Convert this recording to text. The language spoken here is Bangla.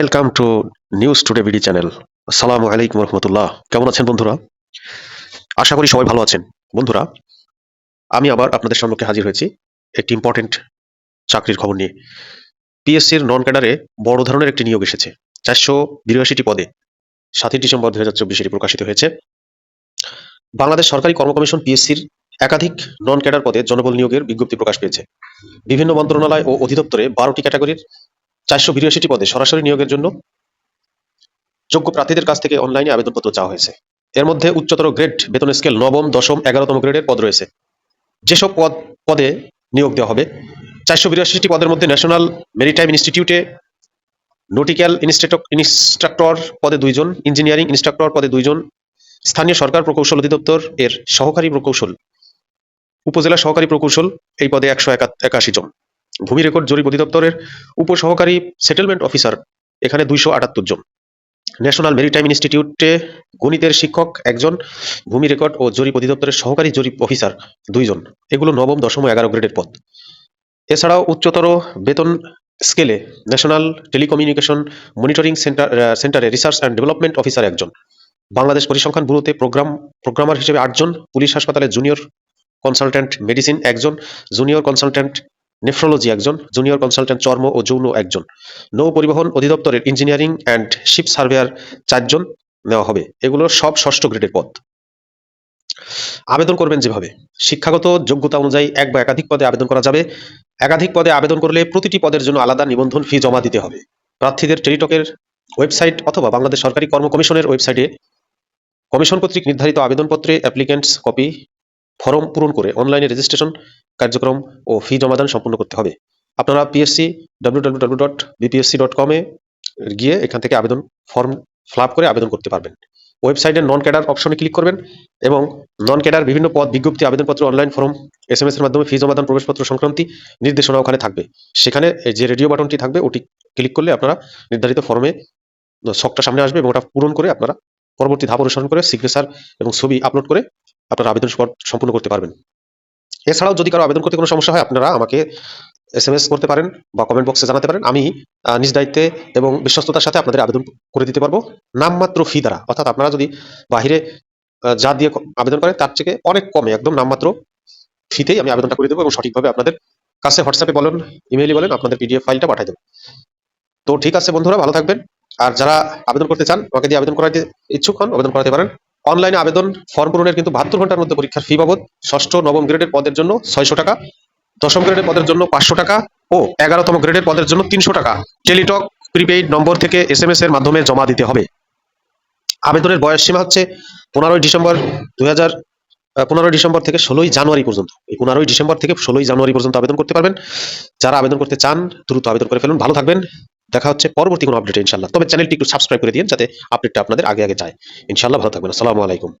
Welcome to news today BD channel আসসালামু আলাইকুম রহমতুল্লাহ কেমন আছেন বন্ধুরা? আশা করি সবাই ভালো আছেন। বন্ধুরা, আমি আবার আপনাদের সম্মুখে হাজির হয়েছি একটি ইম্পর্টেন্ট চাকরির খবর নিয়ে। পিএসসির নন ক্যাডারে বড় ধরনের একটি নিয়োগ এসেছে। চারশো বিরাশিটি পদে, সাতই ডিসেম্বর দুই হাজার চব্বিশ প্রকাশিত হয়েছে। বাংলাদেশ সরকারি কর্ম কমিশন পিএসসির একাধিক নন ক্যাডার পদে জনবল নিয়োগের বিজ্ঞপ্তি প্রকাশ পেয়েছে। বিভিন্ন মন্ত্রণালয় ও অধিদপ্তরে বারোটি ক্যাটাগরির চারশো বিরাশিটি পদে সরাসরি নিয়োগের জন্য যোগ্য প্রার্থীদের কাছ থেকে অনলাইনে আবেদনপত্র চাওয়া হয়েছে। এর মধ্যে উচ্চতর গ্রেড, বেতন স্কেল নবম, দশম, এগারোতম গ্রেডের পদ রয়েছে। যেসব পদ, পদে নিয়োগ দেওয়া হবে, চারশো বিরাশিটি পদের মধ্যে ন্যাশনাল মেরিটাইম ইনস্টিটিউটে নটিক্যাল ইনস্ট্রাক্টর পদে দুইজন ইঞ্জিনিয়ারিং ইনস্ট্রাক্টর পদে দুইজন, স্থানীয় সরকার প্রকৌশল অধিদপ্তর এর সহকারী প্রকৌশল, উপজেলা সহকারী প্রকৌশল এই পদে একশো একাশি জন। ভূমি রেকর্ড জরিপ অধিদপ্তরের উপসহকারী সেটেলমেন্ট অফিসার এখানে দুইশো আটাত্তর জন। ন্যাশনাল মেরিটাইম ইনস্টিটিউটে গণিতের শিক্ষক একজন, ভূমি রেকর্ড ও জরিপ অধিদপ্তরের সহকারী জরিপ অফিসার দুইজন। এগুলো নবম, দশম এগারো গ্রেডের পদ। এছাড়াও উচ্চতর বেতন স্কেলে ন্যাশনাল টেলিকমিউনিকেশন মনিটরিং সেন্টার সেন্টারে রিসার্চ অ্যান্ড ডেভেলপমেন্ট অফিসার একজন। বাংলাদেশ পরিসংখ্যান ব্যুরোতে প্রোগ্রাম, প্রোগ্রামার হিসেবে আটজন, পুলিশ হাসপাতালে জুনিয়র কনসালট্যান্ট মেডিসিন একজন, জুনিয়র কনসালট্যান্ট নেফ্রোলজি একজন জুনিয়র কনসালট্যান্ট চর্ম ও যৌন একজন। নৌ পরিবহন অধিদপ্তরের ইঞ্জিনিয়ারিং অ্যান্ড শিপ সার্ভেয়ার চারজন নেওয়া হবে। এগুলো সব ষষ্ঠ গ্রেডের পদ। আবেদন করবেন যেভাবে। শিক্ষাগত যোগ্যতা অনুযায়ী এক বা একাধিক পদে আবেদন করা যাবে। একাধিক পদে আবেদন করলে প্রতিটি পদের জন্য আলাদা নিবন্ধন ফি জমা দিতে হবে। প্রার্থীদের টেলিটকের ওয়েবসাইট অথবা বাংলাদেশ সরকারি কর্ম কমিশনের ওয়েবসাইটে কমিশন কর্তৃক নির্ধারিত আবেদনপত্রে অ্যাপ্লিকেন্টস কপি ফর্ম পূরণ করে অনলাইনে রেজিস্ট্রেশন কার্যক্রম ও ফি জমাদান সম্পূর্ণ করতে হবে। আপনারা PSC W dot BPSC dot কমে গিয়ে এখান থেকে আবেদন ফর্ম ফিল করে আবেদন করতে পারবেন। ওয়েবসাইটে নন ক্যাডার অপশনে ক্লিক করবেন এবং নন ক্যাডার বিভিন্ন পদ বিজ্ঞপ্তি, আবেদনপত্র অনলাইন ফর্ম এস এম এর মাধ্যমে ফি জমাদান, প্রবেশপত্র সংক্রান্তি নির্দেশনা ওখানে থাকবে। সেখানে যে রেডিও বাটনটি থাকবে, ওটি ক্লিক করলে আপনারা নির্ধারিত ফর্মে শখটা সামনে আসবে এবং ওটা পূরণ করে আপনারা পরবর্তী ধাপ অনুসরণ করে সিগনেচার এবং ছবি আপলোড করে আপনারা আবেদন সম্পূর্ণ করতে পারবেন। এছাড়াও যদি কারও আবেদন করতে কোনো সমস্যা হয়, আপনারা আমাকে এস এম এস করতে পারেন বা কমেন্ট বক্সে জানাতে পারেন। আমি নিজ দায়িত্বে এবং বিশ্বস্ততার সাথে আপনাদের আবেদন করে দিতে পারব। নামমাত্র ফি দ্বারা। অর্থাৎ আপনারা যদি বাহিরে যা দিয়ে আবেদন করেন, তার থেকে অনেক কমে, একদম নামমাত্র ফিতেই আমি আবেদনটা করে দেবো এবং সঠিকভাবে আপনাদের কাছে হোয়াটসঅ্যাপে বলেন ইমেইলে বলেন, আপনাদের পিডিএফ ফাইলটা পাঠিয়ে দেবো। তো ঠিক আছে বন্ধুরা, ভালো থাকবেন। আর যারা আবেদন করতে চান, আমাকে দিয়ে আবেদন করাতে ইচ্ছুক হন, আবেদন করাতে পারেন। অনলাইনে আবেদন ফর্ম পূরণের কিন্তু বাহাত্তর ঘণ্টার মধ্যে পরীক্ষার ফি বাবদ ষষ্ঠ, নবম গ্রেডের পদের জন্য ছয়শো টাকা, দশম গ্রেডের পদের জন্য পাঁচশো টাকা ও এগারোতম গ্রেডের পদের জন্য তিনশো টাকা। টেলিটক প্রিপেইড নম্বর থেকে এস এম এস এর মাধ্যমে জমা দিতে হবে। আবেদনের বয়স সীমা হচ্ছে পনেরোই ডিসেম্বর দুই হাজার পনেরোই ডিসেম্বর থেকে ষোলোই জানুয়ারি পর্যন্ত। এই পনেরোই ডিসেম্বর থেকে ষোলোই জানুয়ারি পর্যন্ত আবেদন করতে পারবেন। যারা আবেদন করতে চান, দ্রুত আবেদন করে ফেলুন। ভালো থাকবেন। দেখা হচ্ছে পরবর্তী কোনো আপডেটে ইনশাল্লাহ তবে চ্যানেলটি একটু সাবস্ক্রাইব করে দিন যাতে আপডেটটা আপনাদের আগে আগে যায়। ইনশাল্লাহ ভালো থাকবেন। আসসালামু আলাইকুম।